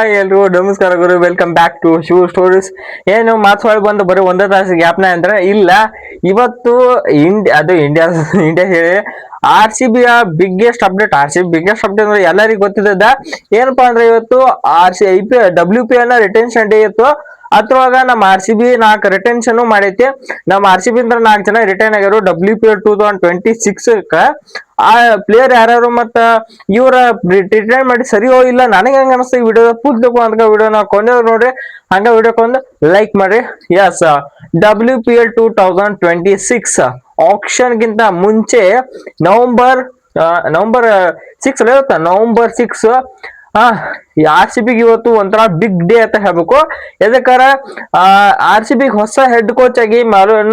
Hi ಎಲ್ರಿಗೂ ನಮಸ್ಕಾರ ಗುರು. Welcome back to Shiva stories ಏನು ಮಾತಾಡಿ ಬಂದು ಬರೀ ಒಂದೇ ತಾಸು ಗ್ಯಾಪ್ನ ಅಂದ್ರೆ ಇಲ್ಲ. ಇವತ್ತು ಇಂಡಿಯಾ ಅದು ಇಂಡಿಯಾ ಇಂಡಿಯಾ ಹೇಳಿ R C B biggest update R C B biggest update ಅಂದ್ರೆ ಎಲ್ಲರಿಗೂ ಗೊತ್ತಿದ್ದ ಏನಪ್ಪಾ ಅಂದ್ರೆ ಇವತ್ತು R C I P W P retention day ಇತ್ತು. ಅದ್ರೊಳಗ ನಮ್ಮ ಆರ್ ಸಿ ಬಿ ನಾಲ್ಕು ರಿಟೆನ್ಷನ್ ಮಾಡೈತಿ. ನಮ್ಮ ಆರ್ ಸಿ ಬಿ ಅಂದ್ರೆ ನಾಲ್ಕು ಜನ retain ಆಗ್ಯಾರು. W P two thousand twenty six ಆ ಪ್ಲೇಯರ್ ಯಾರ್ಯಾರು ಮತ್ತ ಇವರ ರಿಟೈನ್ ಮಾಡಿ ಸರಿ ಹೋಗಿಲ್ಲ ನನಗೆ ಹಂಗ ಅನಿಸ್ತು ಈ ವಿಡಿಯೋ ಫುಲ್ ತಗೋ ಅಂತ ವಿಡಿಯೋ ನಾವು ಕೊಂಡೇವ್ ನೋಡ್ರಿ. ಹಂಗ ವಿಡಿಯೋ ಕೊಂದು ಲೈಕ್ ಮಾಡ್ರಿ. Yes W P L two thousand twenty six ಆಪ್ಷನ್ಗಿಂತ ಮುಂಚೆ ನವಂಬರ್ ನವಂಬರ್ ಸಿಕ್ಸ್ ಇರುತ್ತ ನವಂಬರ್ ಸಿಕ್ಸ್ ಆ ಆರ್ ಸಿ ಬಿಗೆ ಇವತ್ತು ಒಂಥರ ಬಿಗ್ ಡೇ ಅಂತ ಹೇಳ್ಬೇಕು. ಯಾಕಂದ್ರೆ ಆರ್ ಸಿ ಬಿಗ್ ಹೊಸ ಹೆಡ್ ಕೋಚ್ ಆಗಿ ಮ್ಯಾಲೋನ್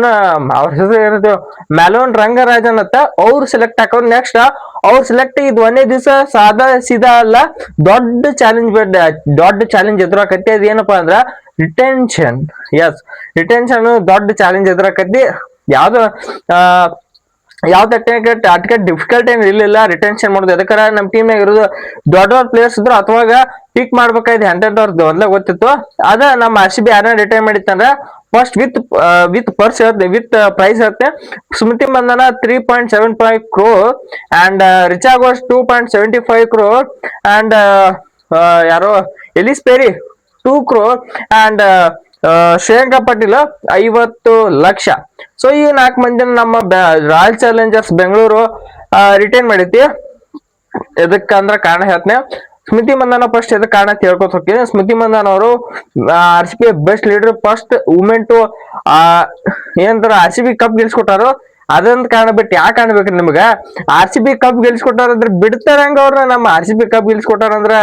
ಅವ್ರ ಹೆಸರು ಏನದು ಮ್ಯಾಲೋನ್ ರಂಗರಾಜನ್ ಅಂತ ಅವ್ರು ಸೆಲೆಕ್ಟ್ ಹಾಕೋ ನೆಕ್ಸ್ಟ್ ಅವ್ರು ಸೆಲೆಕ್ಟ್ ಇದು ಒಂದೇ ದಿವಸ ಸಾದಾ ಸೀದಾ ಅಲ್ಲ, ದೊಡ್ಡ ಚಾಲೆಂಜ್ ದೊಡ್ಡ ಚಾಲೆಂಜ್ ಎದುರಾಕತಿ ಅದ್ ಏನಪ್ಪಾ ಅಂದ್ರ ರಿಟೆನ್ಷನ್ ಎಸ್ ರಿಟೆನ್ಷನ್ ದೊಡ್ಡ ಚಾಲೆಂಜ್ ಎದುರಾಕತ್ತಿ. ಯಾವ್ದು ಆ ಟೆಕ್ನಿಕ್ ಅಟ್ಕೆ ಡಿಫಿಕಲ್ಟ್ ಏನ್ ಇರಲಿಲ್ಲ ರಿಟೆನ್ಷನ್ ಮಾಡೋದು. ಯಾಕಂದ್ರೆ ನಮ್ಮ ಟೀಮ್ನಾಗ ಇರೋದು ದೊಡ್ಡ ದೊಡ್ಡ ಪ್ಲೇಯರ್ಸ್ ಇದ್ರು ಅಥವಾ ಪಿಕ್ ಮಾಡ್ಬೇಕಾಯ್ತು ಎಂತೆಂತವ್ರದ್ದು ಮೊದ್ಲೇ ಗೊತ್ತಿತ್ತು. ಅದ ನಮ್ಮ ಆರ್ ಸಿ ಬಿ ಯಾರನ್ನ ರಿಟೈನ್ ಮಾಡಿತ್ತಂದ್ರ ಫಸ್ಟ್ ವಿತ್ ವಿತ್ ಪರ್ಸ್ ಇರುತ್ತೆ. ವಿತ್ ಪ್ರೈಸ್ ಇರುತ್ತೆ Smriti Mandhana three point seven five crore and Richa Ghosh two point seventy five crore and ಯಾರೋ Ellyse peri two crow and ಶ್ರೇಯಾಂಕ ಪಾಟೀಲ್ ಐವತ್ತು lakh. So ಈ ನಾಲ್ಕು ಮಂದಿ ನಮ್ಮ ರಾಯಲ್ ಚಾಲೆಂಜರ್ಸ್ ಬೆಂಗಳೂರು ರಿಟೈನ್ ಮಾಡೈತಿ ಎದಕ್ಕಂದ್ರ ಕಾರಣ ಹೇಳ್ತೇನೆ. ಸ್ಮೃತಿ ಮಂದನ ಫಸ್ಟ್ ಎದಕ್ಕೆ ಕಾರಣ ತಿಳ್ಕೊತ ಹೋಗ್ತೀನಿ. ಸ್ಮೃತಿ ಮಂದಾನ ಅವರು R C B best leader first women to ಏನಂತಾರ ಆರ್ ಸಿ ಬಿ ಕಪ್ ಗೆಲ್ಸ್ಕೊಟ್ಟಾರು. ಅದೊಂದ್ ಕಾರಣ ಬಿಟ್ಟು ಯಾಕೆ ಕಾಣ್ಬೇಕ್ರಿ ನಿಮ್ಗ? ಆರ್ ಸಿ ಬಿ ಕಪ್ ಗೆಲ್ಸ್ಕೊಟ್ಟಾರಂದ್ರೆ ಬಿಡ್ತಾರ ಹಂಗ ಅವ್ರ ನಮ್ಮ ಆರ್ ಸಿ ಬಿ ಕಪ್ ಗೆಲ್ಸ್ಕೊಟ್ಟಾರ ಅಂದ್ರ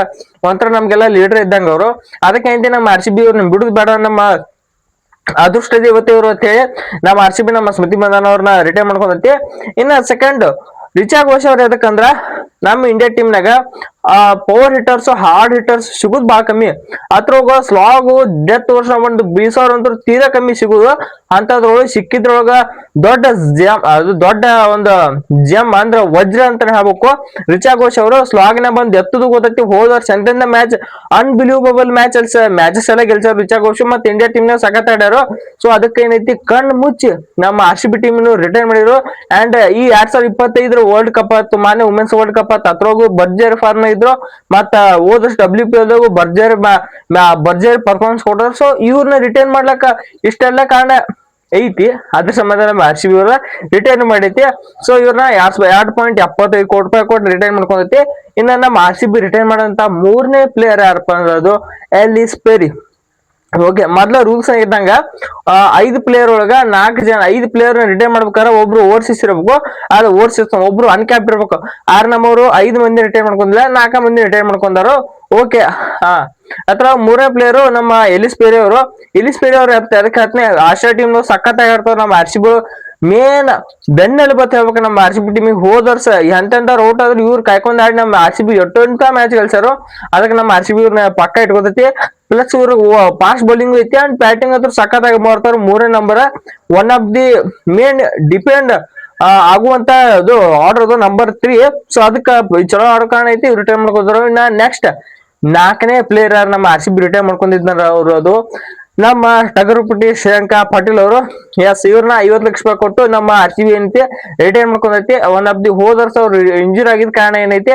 ಒಂಥರ ನಮ್ಗೆಲ್ಲ ಲೀಡರ್ ಇದ್ದಂಗ ಅವರು. ಅದಕ್ಕೆ ಐತಿ ನಮ್ಮ ಆರ್ ಸಿ ಬಿ ಅವ್ರನ್ನ ಬಿಡುದ್ ಬೇಡ ನಮ್ಮ ಅದೃಷ್ಟ ದೇವತೆ ಅಂತ ಹೇಳಿ ನಮ್ಮ ಆರ್ ಸಿ ಬಿ ನಮ್ಮ ಸ್ಮೃತಿ ಮಂದನ್ ಅವ್ರನ್ನ ರಿಟೈರ್ ಮಾಡ್ಕೊಂಡಂತೆ. ಇನ್ನ ಸೆಕೆಂಡ್ ರಿಚಾ ಘೋಷ್ ಅವ್ರ ಎದಕ್ಕಂದ್ರ ನಮ್ಮ ಇಂಡಿಯಾ ಟೀಮ್ನಾಗ ಪವರ್ ಹಿಟರ್ಸ್ ಹಾರ್ಡ್ ಹಿಟರ್ಸ್ ಸಿಗುದ್ ಬಹಳ ಕಮ್ಮಿ. ಅದ್ರೊಳಗ ಸ್ಲಾಗು ಡೆತ್ ವರ್ಷ ಒಂದು ಬೀಸೋರ್ ಅಂತ ತೀರಾ ಕಮ್ಮಿ ಸಿಗುದು. ಅಂತದ್ರೊಳಗೆ ಸಿಕ್ಕಿದ್ರೊಳಗ ದೊಡ್ಡ ಜಮ್ ಅದು ದೊಡ್ಡ ಒಂದು ಜಮ್ ಅಂದ್ರ ವಜ್ರ ಅಂತಾನೆ ಹೇಳ್ಬೇಕು. ರಿಚಾ ಘೋಷ್ ಅವರು ಸ್ಲಾಗ್ನ ಬಂದ್ ಎತ್ತದು ಗೊತ್ತೈತಿ. ಹೋದ ವರ್ಷ ಮ್ಯಾಚ್ ಅನ್ಬಿಲೀವಬಲ್ ಮ್ಯಾಚ್ ಅಲ್ಸ ಮ್ಯಾಚಸ್ ಎಲ್ಲ ಗೆಲ್ಸಾರ ರಿಚಾ ಘೋಷ್. ಮತ್ತೆ ಇಂಡಿಯಾ ಟೀಮ್ನ ಸಖತ್ ಆಡ್ಯಾರು. ಸೊ ಅದಕ್ಕೆ ಏನೈತಿ, ಕಣ್ ಮುಚ್ಚಿ ನಮ್ಮ R C B team retire ಮಾಡಿದ್ರು. ಅಂಡ್ ಈ ಎರಡ್ ಸಾವಿರದ ಇಪ್ಪತ್ತೈದರ ವರ್ಲ್ಡ್ ಕಪ್ ಆಯ್ತು ಮಾನ್ಯ ವುಮೆನ್ಸ್ ವರ್ಲ್ಡ್ ಕಪ್ ಆಯ್ತು ಅದ್ರೊಳಗು ಬರ್ಜರ್ ಫಾರ್ಮ್ ಇದ್ರು, ಮತ್ತ ಹೋದಷ್ಟು ಡಬ್ಲ್ಯೂ ಪಿ ಎಲ್ದಾಗು ಬರ್ಜರ್ ಬರ್ಜರ್ ಪರ್ಫಾರ್ಮೆನ್ಸ್ ಕೊಟ್ಟರು ಸೊ ಇವ್ರನ್ನ ರಿಟೈನ್ ಮಾಡ್ಲಕ್ಕ ಇಷ್ಟೆಲ್ಲ ಕಾರಣ ಐತಿ. ಅದ್ರ ಸಂಬಂಧ ನಮ್ಮ ಆರ್ ಸಿ ಬಿ ಅವ್ರ ರಿಟೈನ್ ಮಾಡೈತಿ. ಸೊ ಇವ್ರನ್ನ ಎರಡ್ ಪಾಯಿಂಟ್ ಎಪ್ಪತ್ತೈದು ಕೋಟಿ ರೂಪಾಯಿ ಕೊಟ್ಟು ರಿಟೈನ್ ಮಾಡ್ಕೊಂಡೈತಿ. ಇನ್ನ ನಮ್ಮ ಆರ್ ಸಿ ಬಿ ರಿಟೈನ್ ಮಾಡಂತ ಮೂರನೇ ಪ್ಲೇಯರ್ ಯಾರಪ್ಪ ಅಂದ್ರೆ ಅದು ಎಲಿಸ್ ಪೆರಿ ಓಕೆ ಮೊದ್ಲ ರೂಲ್ಸ್ ಇದ್ದಂಗ ಐದು ಪ್ಲೇಯರ್ ಒಳಗ ನಾಲ್ಕು ಜನ, ಐದು ಪ್ಲೇಯರ್ ರಿಟೈನ್ ಮಾಡ್ಬೇಕಾದ್ರೆ ಒಬ್ರು ಓವರ್ಸೀಸ್ ಇರ್ಬೇಕು ಅದು ಓವರ್ಸೀಸ್ ಒಬ್ರು ಅನ್ಕ್ಯಾಪ್ ಇರ್ಬೇಕು. ಆರ್ ನಮ್ಮವರು ಐದು ಮಂದಿ ರಿಟೈನ್ ಮಾಡ್ಕೊಂಡಿಲ್ಲ ನಾಲ್ಕು ಮಂದಿ ರಿಟೈನ್ ಮಾಡ್ಕೊಂಡಾರು ಓಕೆ ಹಾ. ಅಥವಾ ಮೂರನೇ ಪ್ಲೇಯರು ನಮ್ಮ ಎಲಿಸ್ ಪೇರಿ ಅವರು, ಎಲಿಸ್ ಪೇರಿ ಅವ್ರು ಅದಕ್ಕೆ ಹತ್ತನೇ ಆಶಾ ಟೀಮ್ ಸಖತ್ ಆಗಿರ್ತಾವ ನಮ್ಮ ಆರ್ ಸಿ ಬಿ ಮೇನ್ ಬೆನ್ನಲ್ಲಿ ಬತ್ತ ಹೇಳ್ಬೇಕು ನಮ್ಮ ಆರ್ ಸಿ ಬಿ ಟೀಮಿಗೆ ಹೋದ ವರ್ಷ ಎಂತೆಂತ ಔಟ್ ಆದ್ರೆ ಇವ್ರು ಕಾಯ್ಕೊಂಡ್ ಆಡಿ ನಮ್ಮ ಆರ್ ಸಿ ಬಿ ಎಷ್ಟೊಂತ ಮ್ಯಾಚ್ ಗೆಲ್ಸಾರು ಅದಕ್ಕೆ ನಮ್ಮ ಆರ್ ಸಿ ಬಿ ಇವ್ರನ್ನ ಪಕ್ಕ ಇಟ್ಕೊತೈತಿ. ಪ್ಲಸ್ ಇವ್ರು ಫಾಸ್ಟ್ ಬೌಲಿಂಗ್ ಐತಿ. ಅಂಡ್ ಬ್ಯಾಟಿಂಗ್ ಹತ್ರ ಸಖತ್ತಾಗಿ ಮಾಡ್ತಾರೆ. ಮೂರನೇ number one of the main depend ಆಗುವಂತ ಅದು ಆರ್ಡರ್ ಅದು ನಂಬರ್ ತ್ರೀ ಸೊ ಅದಕ್ಕೆ ಚಲೋ ಆರ್ಡರ್ ಕಾರಣ ಐತಿ. ರಿಟೈರ್ ಮಾಡ್ಕೋದ್ರು ಇನ್ನ ನೆಕ್ಸ್ಟ್ ನಾಲ್ಕನೇ ಪ್ಲೇಯರ್ ನಮ್ಮ ಆರ್ ಸಿ ಬಿ ರಿಟೈರ್ ಮಾಡ್ಕೊಂಡಿದ್ನಾರ ಅವರು ಅದು. ನಮ್ಮ ಟಗರುಪುಟ್ಟಿ ಶ್ರೇಯಾಂಕ ಪಾಟೀಲ್ ಅವರು, ಎಸ್, ಇವ್ರನ್ನ ಐವತ್ತು ಲಕ್ಷ ರೂಪಾಯಿ ಕೊಟ್ಟು ನಮ್ಮ ಆರ್ ಸಿ ಬಿ ಏನೈತಿ ರಿಟೈರ್ ಮಾಡ್ಕೊಂಡೈತಿ. ಒನ್ ಆಫ್ ದಿ ಹೋದ ವರ್ಷ ಅವ್ರು ಇಂಜೂರ್ ಆಗಿದ ಕಾರಣ ಏನೈತಿ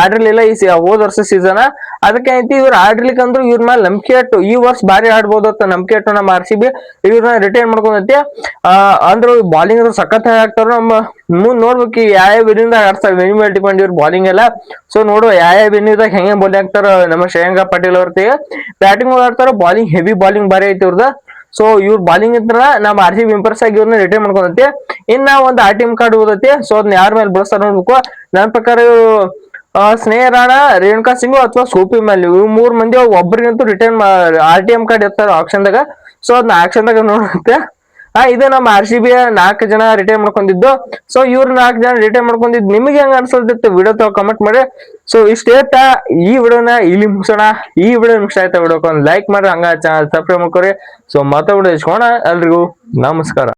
ಆಡ್ರಲಿಲ್ಲ ಈ ಹೋದ ವರ್ಷ ಸೀಸನ್ ಅದಕ್ಕೆ ಐತಿ ಇವ್ರು ಆಡ್ಲಿಕ್ಕೆ ಅಂದ್ರು ಇವ್ರ ಮೇಲೆ ನಂಬಿಕೆ ಇಟ್ಟು, ಈ ವರ್ಷ ಭಾರಿ ಆಡ್ಬೋದು ಅಂತ ನಂಬಿಕೆ ಇಟ್ಟು ನಮ್ಮ ಆರ್ ಸಿ ಬಿ ಇವ್ರನ್ನ ರಿಟೈರ್ ಮಾಡ್ಕೊಂಡೈತಿ. ಅಂದ್ರೆ ಬಾಲಿಂಗ್ ಸಖತ್ ನಮ್ಮ ಮುಂದ್ ನೋಡ್ಬೇಕು ಯಾವ ವಿನಿಂದ ಆಡ್ತಾರೆ ವಿನಿ ಮೇಲೆ ಡಿಪೆಂಡ್ ಇವ್ರ ಬಾಲಿಂಗ್ ಎಲ್ಲ. ಸೊ ನೋಡು ಯಾವ ವಿನಿದಾಗ ಹೆಂಗೆ ಬಾಲಿಂಗ್ ಆಗ್ತಾರ ನಮ್ಮ ಶ್ರೇಯಾಂಕ ಪಾಟೀಲ್ ಅವ್ರತಿಗೆ ಬ್ಯಾಟಿಂಗ್ ಆಡ್ತಾರ ಬಾಲಿಂಗ್ ಹೆವಿ ಬಾಲಿಂಗ್ ಬಾರಿ ಐತಿ ಇವ್ರದ. ಸೊ ಇವ್ರ ಬಾಲಿಂಗ್ ಇದ್ರ ನಮ್ಮ ಆರ್ ಸಿ ಇಂಪರ್ಸ್ ಆಗಿ ಇವ್ರನ್ನ ರಿಟೈರ್ ಮಾಡ್ಕೊಂಡೈತಿ. ಇನ್ನ ಒಂದು ಆ ಟೀಮ್ ಕಾರ್ಡ್ ಓದೈತಿ. ಸೊ ಅದನ್ನ ಯಾರ ಮೇಲೆ ಬಳಸ್ತಾರ ನೋಡ್ಬೇಕು. ನನ್ನ ಪ್ರಕಾರ ಸ್ನೇಹ ರಾಣ, ರೇಣುಕಾ ಸಿಂಗು ಅಥವಾ ಸೋಪಿ ಮೇಲೆ. ಇವ್ ಮೂರ್ ಮಂದಿ ಒಬ್ಬರಿಗಂತೂ return R T M card ಇರ್ತಾರ ಆಕ್ಷನ್ದಾಗ ಸೊ ಅದನ್ನ ಆಕ್ಷನ್ದಾಗ ನೋಡುತ್ತೆ ಹಾ, ಇದು ನಮ್ಮ ಆರ್ ಸಿ ಬಿ ನಾಲ್ಕು ಜನ ರಿಟೈರ್ ಮಾಡ್ಕೊಂಡಿದ್ದು. ಸೊ ಇವ್ರು ನಾಲ್ಕು ಜನ ರಿಟೈರ್ ಮಾಡ್ಕೊಂಡಿದ್ದು ನಿಮಗೆ ಹೆಂಗ ಅನ್ಸೋದಿತ್ತು ವಿಡಿಯೋ ತಗೋ ಕಮೆಂಟ್ ಮಾಡಿ. ಸೊ ಇಷ್ಟೇತ ಈ ವಿಡಿಯೋನ ಇಲ್ಲಿ ಮುಗಿಸೋಣ. ಈ ವಿಡಿಯೋ ಇಷ್ಟ ಆಯ್ತಾ ವಿಡಿಯೋ ಒಂದು ಲೈಕ್ ಮಾಡ್ರಿ. ಹಂಗ ಚಾನಲ್ ಸಬ್ಸ್ಕ್ರೈಬ್ ಮಾಡ್ಕೊರಿ. ಸೊ ಮತ್ತೆ ವಿಡಿಯೋ ಇಸ್ಕೋಣ ಎಲ್ರಿಗೂ ನಮಸ್ಕಾರ.